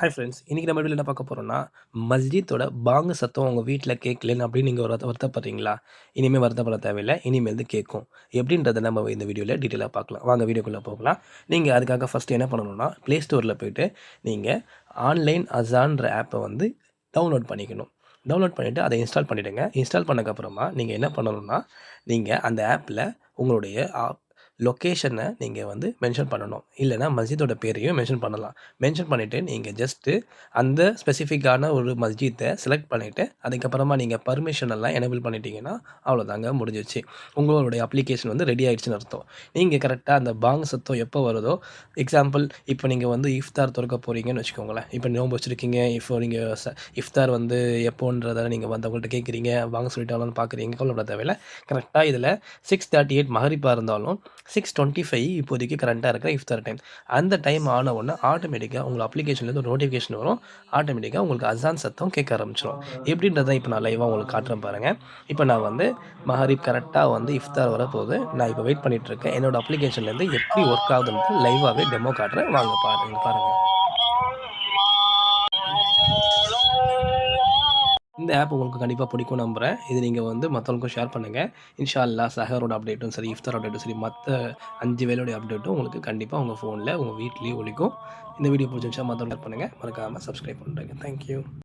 Hi friends இன்றைக்கி நம்ம வீட்டில் என்ன பார்க்க போகிறோம்னா மஸ்ஜித்தோட பாங்கு சத்தம் உங்கள் வீட்டில் கேட்கலன்னு அப்படின்னு நீங்கள் ஒரு வருத்தப்படுறீங்களா? இனிமேல் வருத்தப்பட தேவையில்லை இனிமேல் வந்து கேட்கும். எப்படின்றத நம்ம இந்த வீடியோவில் டீட்டெயிலாக பார்க்கலாம். வாங்க வீடியோக்குள்ளே போகலாம். நீங்கள் அதுக்காக ஃபஸ்ட்டு என்ன பண்ணணும்னா ப்ளே ஸ்டோரில் போயிட்டு நீங்கள் ஆன்லைன் அசான்ற ஆப்பை வந்து டவுன்லோட் பண்ணிக்கணும். டவுன்லோட் பண்ணிவிட்டு அதை இன்ஸ்டால் பண்ணிவிடுங்க இன்ஸ்டால் பண்ணக்கப்புறமா நீங்கள் என்ன பண்ணணும்னா நீங்கள் அந்த ஆப்பில் உங்களுடைய லொக்கேஷனை நீங்கள் வந்து மென்ஷன் பண்ணணும். இல்லைனா மஸ்ஜிதோட பேரையும் மென்ஷன் பண்ணலாம். மென்ஷன் பண்ணிவிட்டு நீங்கள் ஜஸ்ட்டு அந்த ஸ்பெசிஃபிக்கான ஒரு மஸ்ஜித்தை செலக்ட் பண்ணிவிட்டு அதுக்கப்புறமா நீங்கள் பர்மிஷன் எல்லாம் எனேபிள் பண்ணிட்டீங்கன்னா அவ்வளோதாங்க முடிஞ்சிச்சு. உங்களுடைய அப்ளிகேஷன் வந்து ரெடி ஆகிடுச்சுன்னு அர்த்தம். நீங்கள் கரெக்டாக அந்த பாங் சத்தம் எப்போ வருதோ எக்ஸாம்பிள் இப்போ நீங்கள் வந்து இஃப்தார் திறக்க போகிறீங்கன்னு வச்சுக்கோங்களேன். இப்போ நோம்பு வச்சுருக்கீங்க இப்போ நீங்கள் ச இஃப்தார் வந்து எப்போன்றதை நீங்கள் வந்து அவங்கள்ட்ட கேட்குறீங்க வாங்க சொல்லிட்டாலும் பார்க்குறீங்க கவலைப்பட தேவையில்லை. கரெக்டாக இதில் சிக்ஸ் தேர்ட்டி எயிட் மகரிப்பாக இருந்தாலும் சிக்ஸ் டுவெண்ட்டி ஃபைவ் இப்போதைக்கு கரண்ட்டாக இருக்கிற இஃப்தார் டைம் அந்த டைம் ஆன உடனே ஆட்டோமேட்டிக்காக உங்கள் அப்ளிகேஷன்லேருந்து ஒரு நோட்டிஃபிகேஷன் வரும். ஆட்டோமேட்டிக்காக உங்களுக்கு அசான் சத்தம் கேட்க ஆரம்பிச்சிடும் எப்படின்றத இப்போ நான் லைவாக உங்களுக்கு காட்டுறேன் பாருங்கள் இப்போ நான் வந்து மஹரிப் கரெக்டாக வந்து இஃப்தார் வரப்போகுது. நான் இப்போ வெயிட் பண்ணிகிட்ருக்கேன் என்னோடய அப்ளிகேஷன்லேருந்து எப்படி ஒர்க் ஆகுதுன்ட்டு லைவாகவே டெமோ காட்டுறேன். வாங்க பாருங்கள் பாருங்கள் இந்த ஆப் உங்களுக்கு கண்டிப்பாக பிடிக்கும் நம்புகிறேன் இது நீங்கள் வந்து மற்றவங்களுக்கும் ஷேர் பண்ணுங்கள் இன்ஷா அல்லா சஹரோட அப்டேட்டும் சரி இஃப்தார் அப்டேட்டும் சரி மற்ற அஞ்சு வேலையோட அப்டேட்டும் உங்களுக்கு கண்டிப்பாக உங்கள் ஃபோனில் உங்கள் வீட்லேயும் ஒழிக்கும் இந்த வீடியோ பிடிச்சிருந்துச்சா மற்றவங்க பண்ணுங்கள் மறக்காமல் சப்ஸ்கிரைப் பண்ணுறேங்க தேங்க்யூ